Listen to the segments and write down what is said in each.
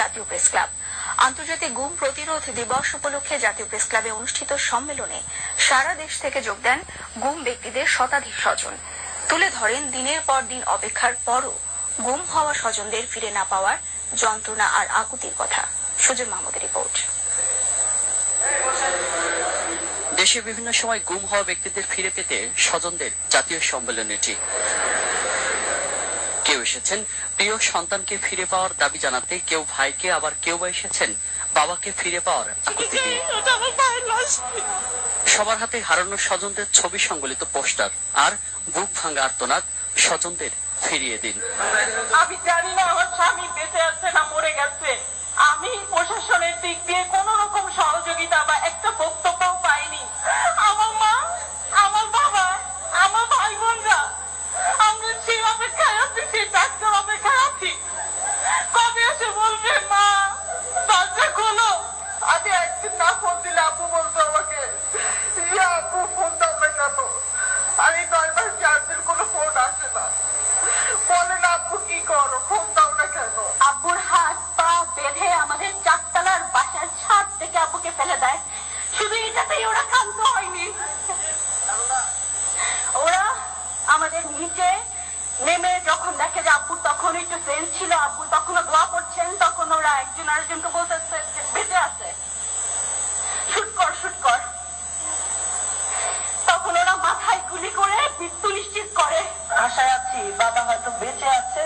জাতীয় press club. আন্তর্জাতিক গুম প্রতিরোধ দিবস উপলক্ষে জাতীয় প্রেস ক্লাবে অনুষ্ঠিত সম্মেলনে সারা দেশ থেকে যোগ দেন গুম ব্যক্তিদের শতাধিক স্বজন। তুলে ধরেন দিনের পর দিন অপেক্ষার পরও গুম হওয়া স্বজনদের ফিরে না পাওয়ার যন্ত্রণা আর আকুতির কথা। সুজন মাহমুদের রিপোর্ট। দেশে বিভিন্ন সময় গুম হওয়া ব্যক্তিদের ফিরে পেতে স্বজনদের জাতীয় সম্মেলন এটি। কেউ এসেছেন, প্রিয় সন্তানকে ফিরে পাওয়ার দাবি জানাতে কেউ ভাইকে, আবার কেউ বা এসেছেন, বাবাকে ফিরে পাওয়ার সবার হাতে হারানো স্বজনদের ছবি সংবলিত পোস্টার আর বুক ভাঙা আর্তনাদ স্বজনদের ফিরিয়ে দিন। আমি জানি না আমার স্বামী বেঁচে আছে না মরে গেছে। আমি প্রশাসনের দিক দিয়ে কোন রকম আব্বুর হাত পা বেঁধে আমাদের চারতলার বাসার ছাদ থেকে আব্বুকে ফেলে দেয়। শুধু এটাতেই ওরা ক্ষান্ত হয়নি। ওরা আমাদের নিচে নেমে যখন দেখে যে আব্বু তখন একটু সেন্স ছিল, আব্বু তখনও দোয়া করছেন তখন ওরা একজন আরেকজনকে বলতেছে বেঁচে আছে। শুট কর শুট কর। তখন ওরা মাথায় গুলি করে মৃত্যু নিশ্চিত করে। আশায় আছি বাবা হয়তো বেঁচে আছে।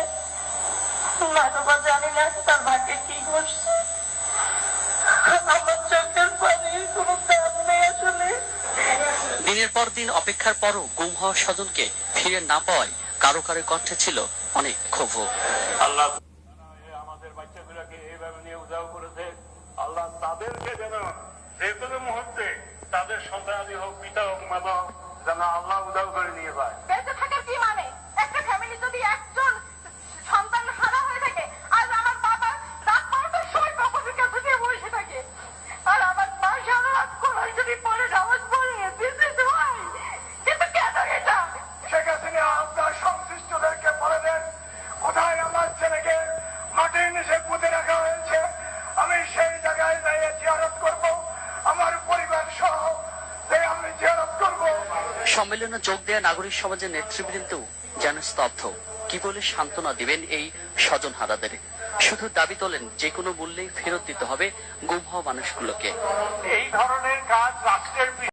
হয়তো বা জানি না তার ভাগ্যে কি আসলে। দিনের পর দিন অপেক্ষার পরও গুম হওয়া স্বজনকে ফিরে না পাওয়ায় কারও কারও কণ্ঠে ছিল অনেক ক্ষোভ। আল্লাহ আমাদের বাচ্চাগুলোকে এইভাবে নিয়ে উদাহ করেছে। আল্লাহ তাদেরকে যেন যে কোনো মুহূর্তে তাদের সন্তানাদি হোক, পিতা হোক মাতা হোক যেন আল্লাহ উদাহ করে নিয়ে যায়। আমি সেই জায়গায় জিয়ারত করব আমার পরিবার সহ আমি জিয়ারত করব। সম্মেলনে যোগ দেয়া নাগরিক সমাজের নেতৃবৃন্দ যেন স্তব্ধ। কি বলে সান্ত্বনা দিবেন এই স্বজন হারাদের? শুধু দাবি তোলেন যে কোনো মূল্যেই ফেরত দিতে হবে গুম হওয়া মানুষগুলোকে। এই ধরনের কাজ রাষ্ট্রের